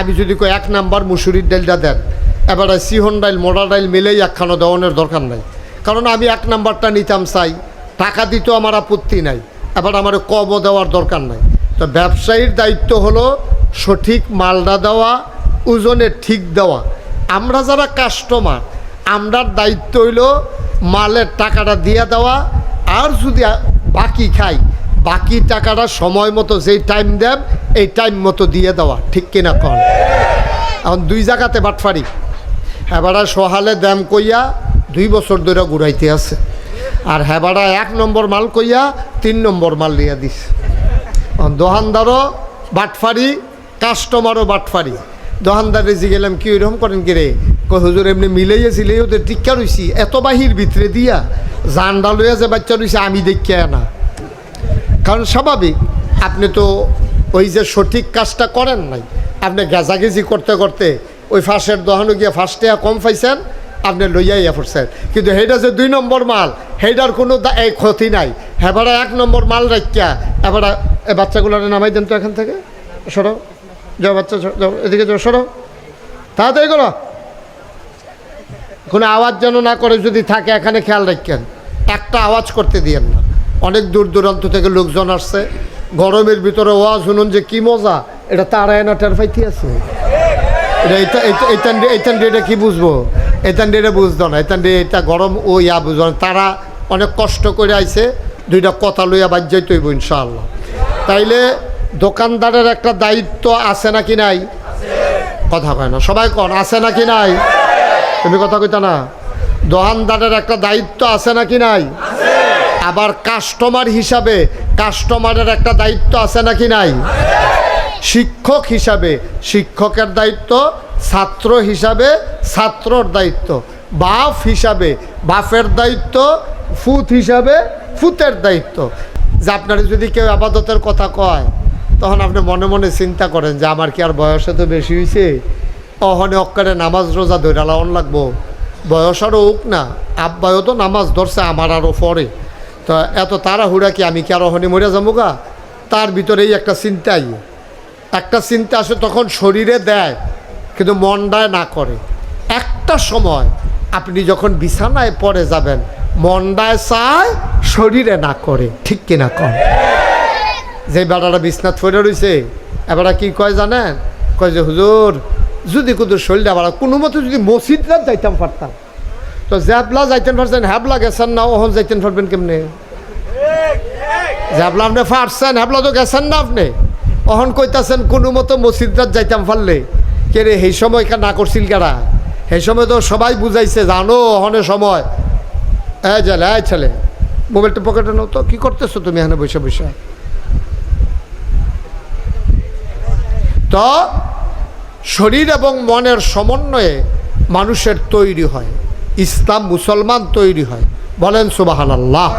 আমি যদি কই এক নাম্বার মুসুরির ডাইলটা দেন, এবারে সিহন ডাইল মোড়া ডাইল মিলেই একখানো দেওয়ানোর দরকার নাই। কারণ আমি এক নাম্বারটা নিতাম চাই, টাকা দিতেও আমার আপত্তি নাই, এবার আমার কবও দেওয়ার দরকার নাই। তো ব্যবসায়ীর দায়িত্ব হলো সঠিক মালটা দেওয়া, ওজনে ঠিক দেওয়া। আমরা যারা কাস্টমার আমরার দায়িত্ব হইল মালের টাকাটা দিয়ে দেওয়া, আর যদি বাকি খাই, বাকি টাকাটা সময় মতো যেই টাইম দেব, এই টাইম মতো দিয়ে দেওয়া। ঠিক কিনা কন? এখন দুই জায়গাতে বাটফারি। হেবাড়া সহালে দাম কইয়া দুই বছর ধরে ঘুরাইতে আছে। আর হেবাড়া এক নম্বর মাল কইয়া তিন নম্বর মাল লিয়া দিস এখন দোকানদারও বাটফারি, কাস্টমারও বাটফারি। দোকানদারে জি গেলাম কি ওইরকম করেন কি রে? হুজুর এমনি মিলাইয়াছিলে ওদের টিক্কা রইছি, এত বাহির ভিতরে দিয়া জানডা লইয়া যে বাচ্চা রইছে আমি দেখিয়া না কারণ স্বাভাবিক, আপনি তো ওই যে সঠিক কাজটা করেন নাই। আপনি গেজাগেজি করতে করতে ওই ফাঁসের দোকানে গিয়ে ফার্স্টে কম পাইছেন, আপনি লইয়াইয়া পড়ছেন কিন্তু সেইটা যে দুই নম্বর মাল, সেইটার কোনো এই ক্ষতি নাই। হেবারা এক নম্বর মাল রাখিয়া এবারে এই বাচ্চাগুলোর নামাই দেন তো এখান থেকে। সরো। যাও বাচ্চা যাও, এদিকে যাও, সরো। তাড়াতাড়ি করো। কোনো আওয়াজ যেন না করে, যদি থাকে, এখানে খেয়াল রাখেন। একটা আওয়াজ করতে দিয়েন না। অনেক দূর দূরান্ত থেকে লোকজন আসছে। গরমের ভিতরে ওয়াজ শুনুন যে কি মজা। এটা তারায় না টের পাইতে আছে? এটা এটা কি বুঝব? দিয়ে এটা বুঝতো না। দিয়ে এটা গরম, ও ইয়া বুঝব না। তারা অনেক কষ্ট করে আইছে, দুইটা কথা লইয়া বাজ্যাই তৈব ইনশাআল্লাহ। তাইলে দোকানদারের একটা দায়িত্ব আছে নাকি নাই? কথা কয় না। সবাই কন, আছে নাকি নাই? তুমি কথা কইতা না? দোকানদারের একটা দায়িত্ব আছে নাকি নাই? আবার কাস্টমার হিসাবে কাস্টমারের একটা দায়িত্ব আছে নাকি নাই? শিক্ষক হিসাবে, শিক্ষকের দায়িত্ব, ছাত্র হিসাবে, ছাত্রর দায়িত্ব। বাপ হিসাবে, বাপের দায়িত্ব, ফুত হিসাবে, ফুতের দায়িত্ব। যে আপনার যদি কেউ আবাদতের কথা কয়, তখন আপনি মনে মনে চিন্তা করেন যে আমার কি আর বয়সে তো বেশি হয়েছে অহনে অক্কারে নামাজ রোজা ধরে লাউন লাগবো। বয়স আরও হোক না, আব্বায়ও তো নামাজ ধরছে, আমার আরও পরে। তো এত তাড়াহুড়া কি আমি কি আর অহনে মরে যাব গা? তার ভিতরেই একটা চিন্তাই। একটা চিন্তা আসে তখন শরীরে দেয়, কিন্তু মনটায় না করে। একটা সময় আপনি যখন বিছানায় পড়ে যাবেন, মনটায় চায় শরীরে না করে, ঠিক কিনা কর যে বেড়াটা বিছনাথ ফেরে রয়েছে এবারা কি কয় জানেন? কয় যে, হুজুর, যদি কিন্তু শরীরটা বাড়া, কোনো মতো যদি মসজিদটা যাইতাম পারতাম। তো জ্যাবলা যাইতেন পারছেন হ্যাবলা গেছেন না, ওহন যাইতেন পারবেন কেমনে? জ্যাবলা আপনি পারছেন হ্যাবলা তো গেছেন না আপনি। অহন কইতাছেন, কোনো মতো মসজিদটা যাইতাম পারলে কে রে, সেই সময় কা না করছিল কারা সেই সময় তো সবাই বুঝাইছে, জানো অহনের সময়। এ জেলে এই ছেলে, মোবাইলটা পকেটে নাও তো, কী করতেছো তুমি এখানে বসে বসে? তো শরীর এবং মনের সমন্বয়ে মানুষের তৈরি হয়, ইসলাম মুসলমান তৈরি হয়। বলেন সুবাহান আল্লাহ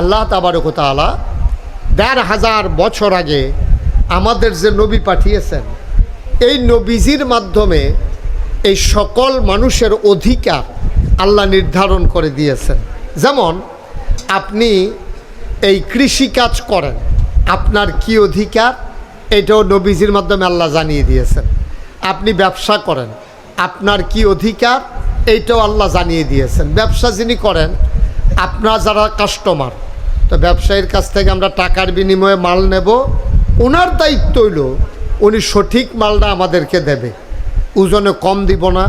আল্লাহ তাবারকতালা দেড় হাজার বছর আগে আমাদের যে নবী পাঠিয়েছেন, এই নবীজির মাধ্যমে এই সকল মানুষের অধিকার আল্লাহ নির্ধারণ করে দিয়েছেন। যেমন, আপনি এই কৃষি কাজ করেন, আপনার কি অধিকার? এটাও নবীজির মাধ্যমে আল্লাহ জানিয়ে দিয়েছেন। আপনি ব্যবসা করেন, আপনার কি অধিকার? এইটাও আল্লাহ জানিয়ে দিয়েছেন। ব্যবসা যিনি করেন, আপনার যারা কাস্টমার তো ব্যবসায়ীর কাছ থেকে আমরা টাকার বিনিময়ে মাল নেব। ওনার দায়িত্ব হইল, উনি সঠিক মালটা আমাদেরকে দেবে। ওজনে কম দিব না।